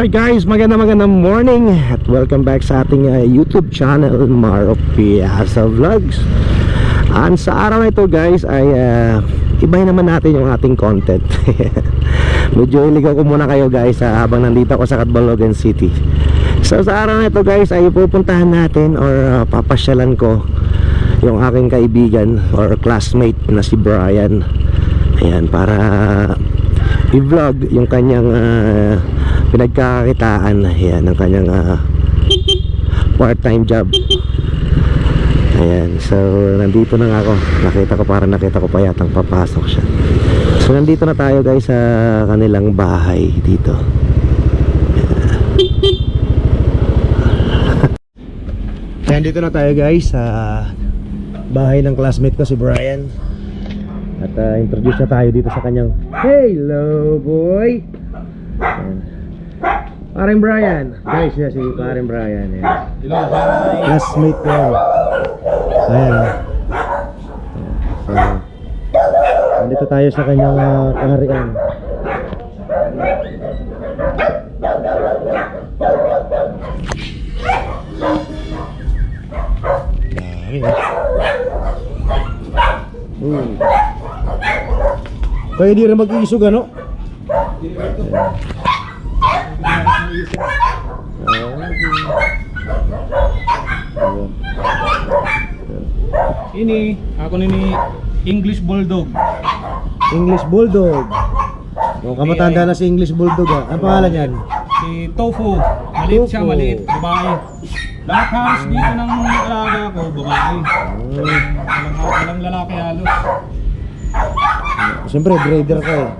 Alright guys, maganda magandang morning at welcome back sa ating uh, YouTube channel Maro Piazza Vlogs. And sa araw na ito guys ay uh, ibahin naman natin yung ating content. Medyo iligaw ko muna kayo guys uh, habang nandito ako sa Catbalogan City. So sa araw na ito guys ay pupuntahan natin or uh, papasyalan ko yung aking kaibigan or classmate na si Brian. Ayan, para i-vlog yung kanyang ah, pinagkakakitaan yan ng kanyang ah, part-time job. Ayan so nandito na nga ako. Nakita ko para nakita ko pa yatang papasok siya. So nandito na tayo guys sa kanilang bahay dito. Ayan, dito na tayo guys sa bahay ng classmate ko si Brian. At uh, introduce na tayo dito sa kanyang Hello boy. Ayan. Paring Brian Guys, siya si Paring Brian Ayan. Classmate yan Ayan. So Nandito tayo sa kanyang uh, kaharian Dami eh Hmm. Kaya di rin mag-iisog ano? Ini, ako nini English Bulldog. English Bulldog. O, kamatanda na si English Bulldog ah. Ang pangalan yan? Si Tofu. Maliit siya, Tofu. maliit. Babae. Lahat halos dito ng alaga ko, babae. Hmm. Walang, walang lalaki halos. Siyempre, breeder ka eh.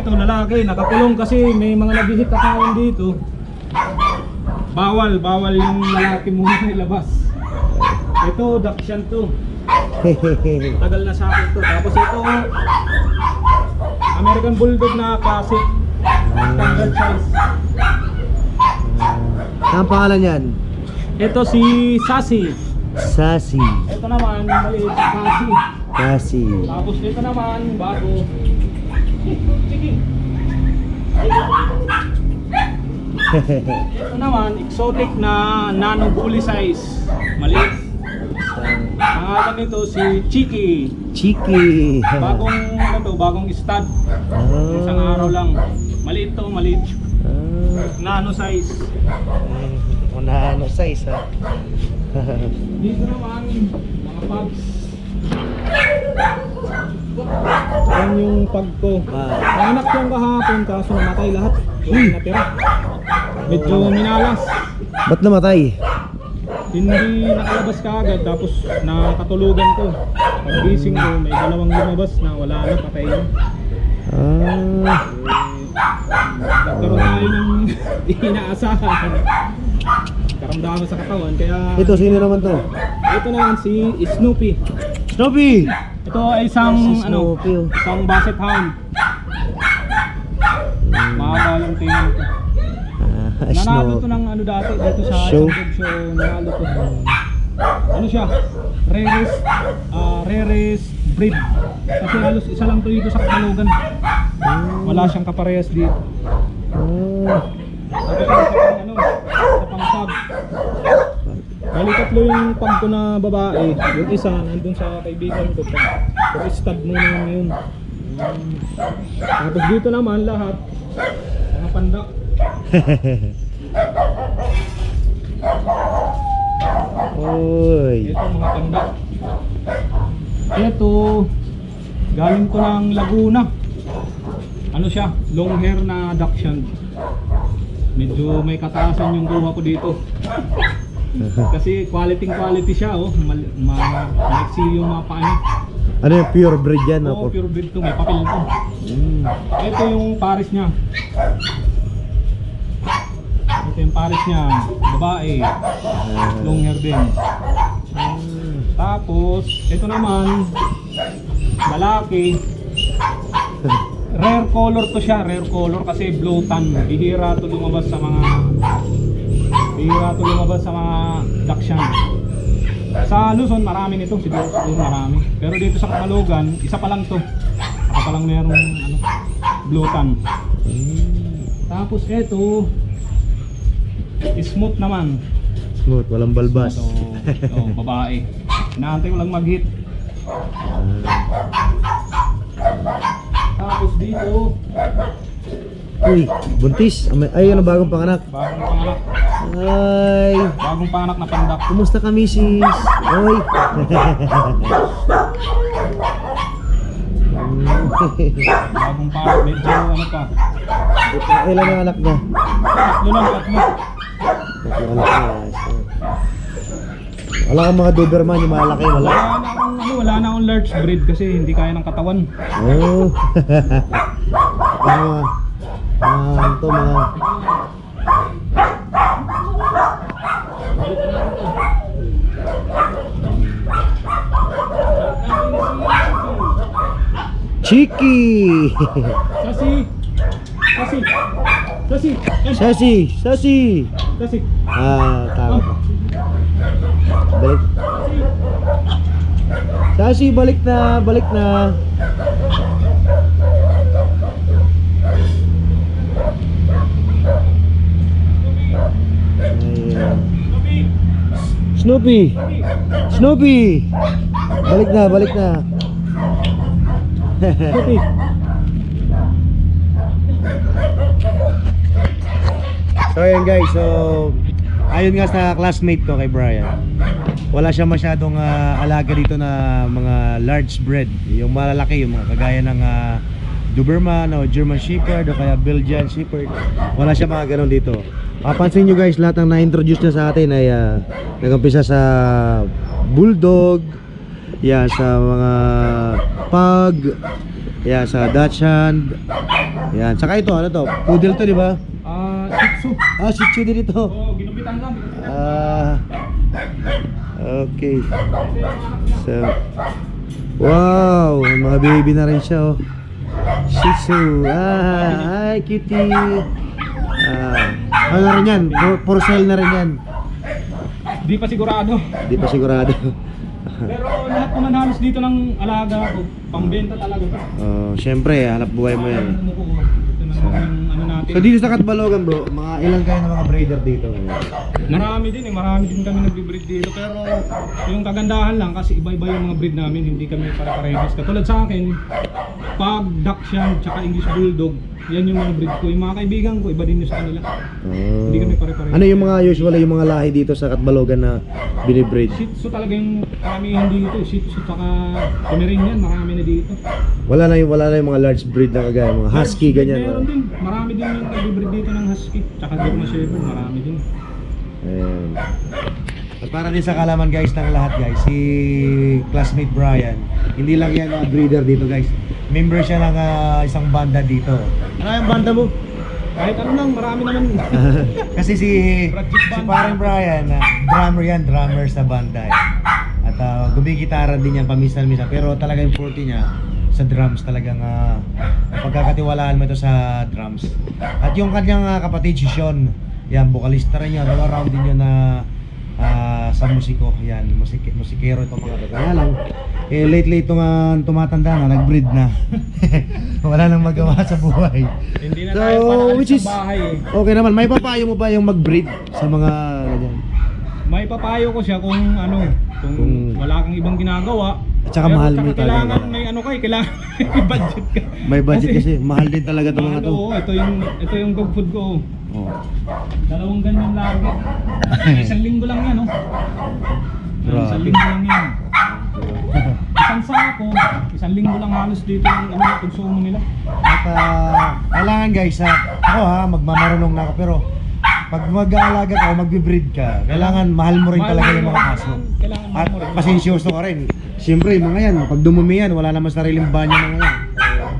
Ito, lalaki. Nakakulong kasi may mga nabihit akawin dito. Bawal, bawal yung lalaki muna ilabas. Ito, Dachshund to. Tagal na sa akin to. Tapos ito, American Bulldog na classic. Standard size. Ang pangalan yan? Ito si Sassy. Sassy. Ito naman, maliit si Sassy. Sassy. Tapos ito naman, bago. Sige. Ito naman, exotic na nano bully size. Maliit. Pangalan nito si Chiki. Chiki. Bagong ano to, bagong stud. Isang araw lang. Maliit to, maliit. Ah, Nano size. una ano size ha. Dito naman, mga pugs. Yan yung pug ko. Ah. Nanganak yung kahapon kaso namatay lahat. Yung natira. Medyo minalas. Ba't namatay? Hindi nakalabas kaagad tapos nakatulugan ko. Paggising ko, may dalawang lumabas na wala na, patay na. Ah, Nagkaroon tayo ng inaasahan. Karamdaman sa katawan kaya ito sino naman to? ito naman si Snoopy. Snoopy! Ito ay isang Si ano, Snoopy, oh. isang basset hound. Mahaba yung tingin ko. Nanalo to ng ano dati dito sa Show? dog show. Nanalo to. Ano siya? Rarest, ah rarest breed. Kasi halos isa lang to dito sa Kamalugan. Wala siyang kaparehas dito. Ah, Tapos isa pang ano, isa pang pug. Bali tatlo yung ko na babae. Yung isa nandun sa kaibigan ko pa. Pero stud muna yun ngayon. Tapos dito naman lahat mga panda. Uy. Ito mga panda. Ito galing ko ng Laguna. Ano siya? Long hair na Dachshund. Medyo may kataasan yung kuha ko dito. Kasi quality quality siya oh. Mal ma maiksi yung mga paa niya. Ano yung pure breed yan? Oo, Oh, pure breed to, may papel to. Mm. Ito yung pares niya. Ito yung pares niya, babae, long hair din. Tapos, ito naman, lalaki. Rare color to siya, rare color kasi blue tan. Bihira to lumabas sa mga bihira to lumabas sa mga Dachshund. Sa Luzon marami nito, siguro, siguro marami. Pero dito sa Kamalugan, isa pa lang to. Ako pa lang merong ano, blue tan. Tapos eto, smooth naman. Smooth, walang balbas. So, oh, babae. Inaantay ko lang mag-hit. Tapos dito, Uy, buntis. Ay, ano bagong panganak? bagong panganak. Ay, Bagong panganak na pandak. kumusta ka, misis? Oy. Bagong panganak, medyo ano pa. Ilan ang anak niya? Tatlo lang, tatlo. Wala kang mga Doberman, yung malaki, wala. Wala na akong, ano, wala na akong large breed kasi hindi kaya ng katawan. Oh. mga, mga, ito, mga, Chiki! Sasi! Sasi! Sasi! Sasi! Sasi! Sasi! Ah, tama pa. Balik. Sasi, balik na, balik na. Snoopy! Snoopy! Balik na, balik na. Sasi! So ayan guys, so ayon nga sa classmate ko kay Brian. Wala siya masyadong ah, alaga dito na mga large breed, yung malalaki, yung mga kagaya ng ah, Doberman o German Shepherd o kaya Belgian Shepherd. Wala siya mga ganun dito. Mapansin nyo guys, lahat ng na-introduce niya sa atin ay uh, nag-umpisa sa Bulldog, yan sa mga Pug, yan sa Dachshund, yan. Saka ito, ano to? Poodle to, di ba? Ah, Shih. Ah, Shih Tzu din ito. Oh, ginupitan lang. Ah, okay. So, wow, mga baby na rin siya, oh. Shih Tzu. Ah, ay, cutie. Ah, ano na rin yan? For, for sale na rin yan. Di pa sigurado. Di pa sigurado. Pero lahat naman halos dito ng alaga ko, pambenta talaga. Oh, syempre, hanap buhay mo yan. Kumukuha. Ano natin. So dito sa Katbalogan bro, mga ilan kayo ng mga breeder dito? Marami din eh, marami din kami nagbe-breed dito pero yung kagandahan lang kasi iba-iba yung mga breed namin, hindi kami pare-parehas. Katulad sa akin, pag Dachshund tsaka English Bulldog, yan yung mga breed ko. Yung mga kaibigan ko, iba din yung sa kanila. Oh. Hindi kami pare-parehas. Ano yung mga usually yung mga lahi dito sa Katbalogan na binibreed? Shih Tzu talaga yung karamihan dito. Shih Tzu tsaka Pomeranian, marami na dito. Wala na yung wala na yung mga large breed na kagaya mga husky ganyan. Meron din, marami din yung nagbe-breed dito ng husky. Tsaka German Shepherd, marami din. Ayan. At para din sa kalaman guys ng lahat guys, si classmate Brian, hindi lang yan mga breeder dito guys. Member siya ng ah, isang banda dito. Ano yung banda mo? Kahit ano lang, marami naman. Kasi si si parang Brian, ah, drummer yan, drummer sa banda. eh. At uh, gumigitara din yan paminsan-minsan pero talaga yung forte niya sa drums talagang uh, pagkakatiwalaan mo ito sa drums. At yung kanyang ah, kapatid si Sean, yan vocalista rin yan, all around din yun na ah, sa musiko, yan, musik musikero ito mga to. Kaya lang, eh lately ito nga tumatanda na, nag-breed na. Wala nang magawa sa buhay. Hindi na So, tayo which is- sa bahay eh. Okay naman, may papayo mo ba yung mag-breed sa mga ganyan? May papayo ko siya kung ano, kung, Kung- wala kang ibang ginagawa. At saka mahal mo talaga. Kailangan may ano kay, kailangan may budget ka. May budget kasi, mahal din talaga itong mga Ano, to. oo, ito yung ito yung dog food ko. oh. Oh. Dalawang ganyan lagi. Isang linggo lang yan, oh. Grabe. Isang linggo lang yan. Isang sako, isang linggo lang halos dito yung ano, konsumo nila. At ah, kailangan guys, ha, ako ha, magmamarunong na ako pero pag mag-aalaga ka o magbe-breed ka, kailangan mahal mo rin Mahal talaga yung mga aso. Kailangan mahal At mo rin. pasensyoso ka rin. Siyempre, mga yan, pag dumumi yan, wala naman sariling banyo mga yan.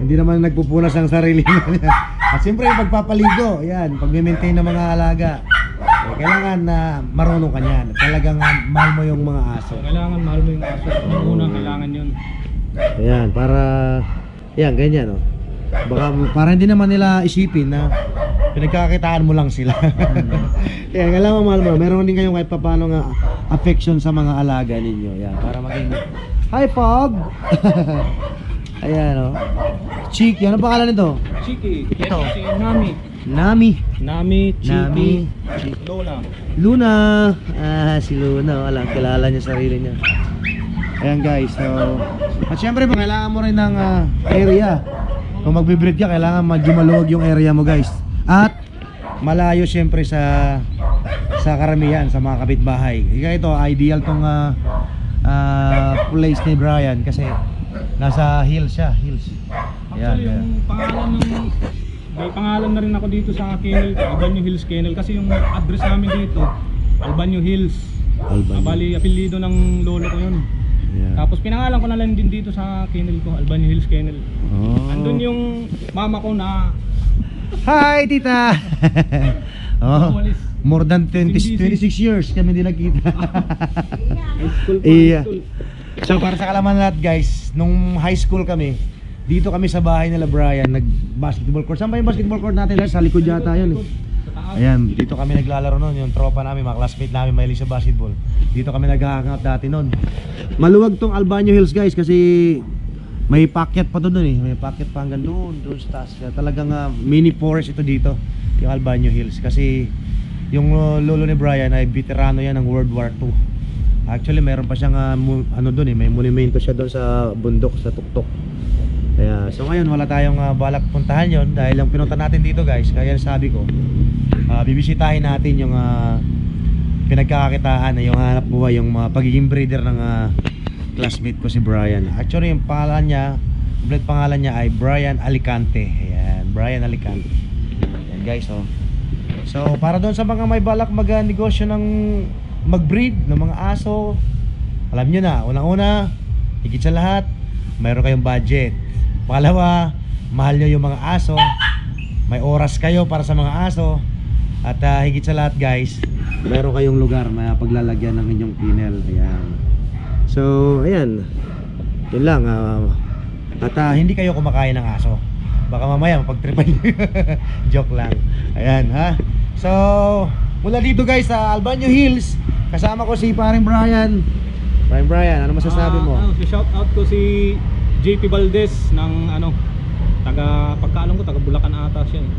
Hindi naman nagpupunas ang sarili nila. At siyempre, yung pagpapaligo, yan, pag-maintain ng mga alaga. Eh, kailangan na marunong ka niyan. Talagang ah, mahal mo yung mga aso. Kailangan mahal mo yung aso. Yung una, kailangan yun. Ayan, para yan, ganyan oh. Baka para hindi naman nila isipin na pinagkakakitaan mo lang sila. Yan, kailangan mahal mo. Meron din kayong kahit paano nga affection sa mga alaga ninyo. Yan, para maging Hi, Pog! Ayan, oh. Chiki, ano pangalan nito? Chiki, Ito. si Nami. Nami. Nami, Nami. Chipi, Lola. Luna. Ah, si Luna. Alam, kilala niya sarili niya. Ayan guys, so... At syempre, kailangan mo rin ng ah, area. Kung magbe-breed ka, kailangan medyo maluwag yung area mo guys. At malayo syempre sa sa karamihan, sa mga kapitbahay. Kaya ito, ideal tong ah, ah, place ni Brian kasi nasa hills siya, hills. Actually, ayan. yung pangalan ng... May pangalan na rin ako dito sa Kennel, Albanyo Hills Kennel. Kasi yung address namin dito, Albanyo Hills. Albanyo. Ah, bali, apelido ng lolo ko yun. Ayan. Tapos pinangalan ko na lang din dito sa kennel ko, Albanyo Hills Kennel. Oh. Andun yung mama ko na Hi, tita! oh, more than 20, Busy. 26 years kami din nagkita. High school pa, Iya. high school. so, para sa kalaman lahat guys, nung high school kami, dito kami sa bahay nila Brian, nag-basketball court. Saan ba yung basketball court natin? Sa likod yata yun eh. Ayan, dito kami naglalaro noon, yung tropa namin, mga classmate namin mahilig sa basketball. Dito kami nag-hangout dati noon. Maluwag tong Albanyo Hills guys kasi may packet pa doon eh. May packet pa hanggang doon, doon sa taas. Talagang ah, mini forest ito dito, yung Albanyo Hills. Kasi yung uh, lolo ni Brian ay veterano yan ng World War II. Actually, meron pa siyang ah, mu- ano doon eh, may monumento siya doon sa bundok, sa tuktok. Kaya, so ngayon wala tayong ah, balak puntahan yon dahil ang pinunta natin dito guys, kaya sabi ko, ah, bibisitahin natin yung ah, pinagkakakitaan na yung hanap buhay, yung mga pagiging breeder ng ah, classmate ko si Brian. Actually, yung pangalan niya, complete pangalan niya ay Brian Alicante. Ayan, Brian Alicante. Ayan guys, oh. So, para doon sa mga may balak mag-negosyo ng mag-breed ng mga aso, alam nyo na, unang-una, higit sa lahat, mayroon kayong budget. Pangalawa, mahal nyo yung mga aso, may oras kayo para sa mga aso, at ah, higit sa lahat guys, meron kayong lugar na paglalagyan ng inyong kennel. Ayan. So, ayan. Yun lang. ah, at ah, hindi kayo kumakain ng aso. Baka mamaya mapagtripan nyo. Joke lang. Ayan ha. So, mula dito guys sa Albanyo Hills, kasama ko si paring Brian. Paring Brian, ano masasabi mo? Ano, shout out ko si JP Valdez ng ano taga pagkaalam ko taga Bulacan ata siya. eh.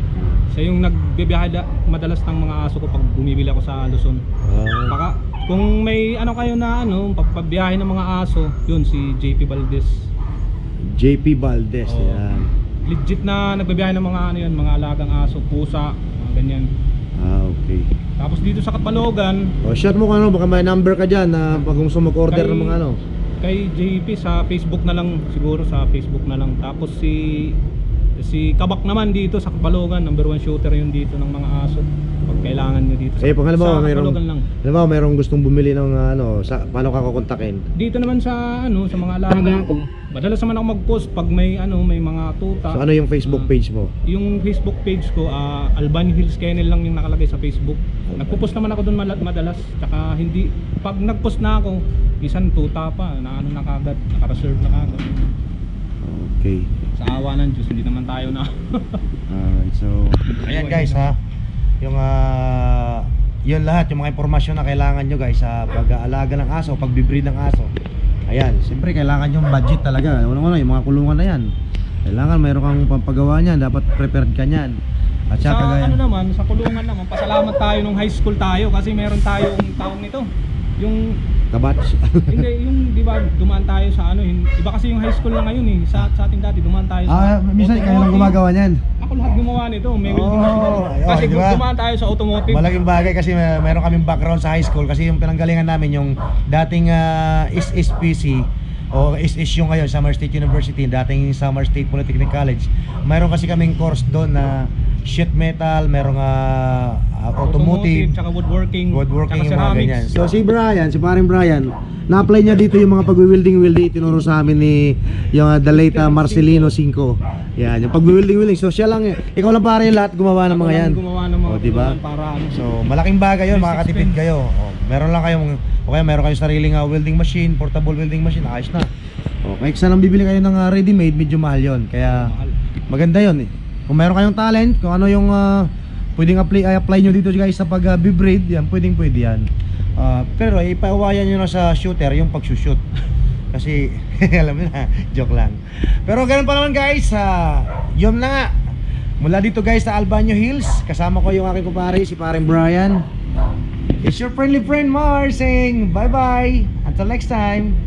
Siya yung nagbibiyahe da- madalas ng mga aso ko pag bumibili ako sa Luzon. Ah, Baka kung may ano kayo na ano pagpabiyahe ng mga aso, yun si JP Valdez. JP Valdez, Oo. yan. Legit na nagbibiyahe ng mga ano yun, mga alagang aso, pusa, mga ganyan. Ah, okay. Tapos dito sa Kapalogan, O, share mo kung ano, baka may number ka dyan na pag gusto mag-order ng mga ano. Kay JP sa Facebook na lang siguro sa Facebook na lang. Tapos si si Kabak naman dito sa Kapalogan number one shooter yun dito ng mga aso pag kailangan nyo dito Eh, pag halimbawa, sa mayroong, lang halimbawa, mayroong gustong bumili ng uh, ano, sa, paano ka kukontakin? dito naman sa ano sa mga alaga ko madalas naman ako mag-post pag may ano may mga tuta So, ano yung Facebook Ah. page mo? yung Facebook page ko ah, Alban Hills Kennel lang yung nakalagay sa Facebook nagpo-post naman ako doon madalas tsaka hindi pag nag-post na ako isang tuta pa na ano na kagad naka-reserve na kagad Okay. sa awa ng Diyos hindi naman tayo na Alright, so... Ayan guys ha. Yung ah... yun lahat, yung mga impormasyon na kailangan nyo guys sa pag-aalaga ng aso, pagbibreed ng aso. Ayan, siyempre kailangan yung budget talaga. Unang-una, yung mga kulungan na yan. Kailangan mayroon kang pampagawa niyan, dapat prepared ka niyan. At sa saka kagaya... ano naman sa kulungan naman pasalamat tayo nung high school tayo kasi meron tayong tawag nito yung Kabats. hindi yung di ba dumaan tayo sa ano hin- iba kasi yung high school na ngayon eh sa, sa ating dati dumaan tayo ah, sa minsan kayo lang gumagawa niyan. Ako lahat gumawa nito may welding Oh, ako. ayun, kasi di ba? dumaan tayo sa automotive Malaking bagay kasi may, meron kaming background sa high school kasi yung pinanggalingan namin yung dating ah, SSPC o SS yung ngayon Summer State University, dating Summer State Polytechnic College. Mayroon kasi kaming course doon na sheet metal, merong ah, ah, automotive, tsaka woodworking woodworking, tsaka yung mga ceramics. ganyan. So si Brian, si paring Brian, na-apply niya dito yung mga pag-wielding-wielding tinuro sa amin ni yung uh, Daleta Marcelino 5. Yan, yung pag-wielding-wielding. So siya lang, eh. ikaw lang pare yung lahat gumawa ng mga yan. gumawa ng mga O, diba? para ano So, malaking bagay yun, Less makakatipid kayo. O, meron lang kayong, o kaya meron kayong sariling uh, welding machine, portable welding machine, ayos na. O, kaya kung saan bibili kayo ng uh, ready-made, medyo mahal yun. Kaya, maganda yun eh. Kung meron kayong talent, kung ano yung uh, pwedeng apply, ay apply nyo dito guys sa pag uh, breed yan, pwedeng pwede yan. Ah, pero ipauwayan nyo na sa shooter yung pagsushoot. Kasi, alam mo na, joke lang. Pero ganun pa naman guys, ah, yun na nga. Mula dito guys sa Albanyo Hills, kasama ko yung aking kupare, si pareng Brian. It's your friendly friend Mar saying bye-bye. Until next time.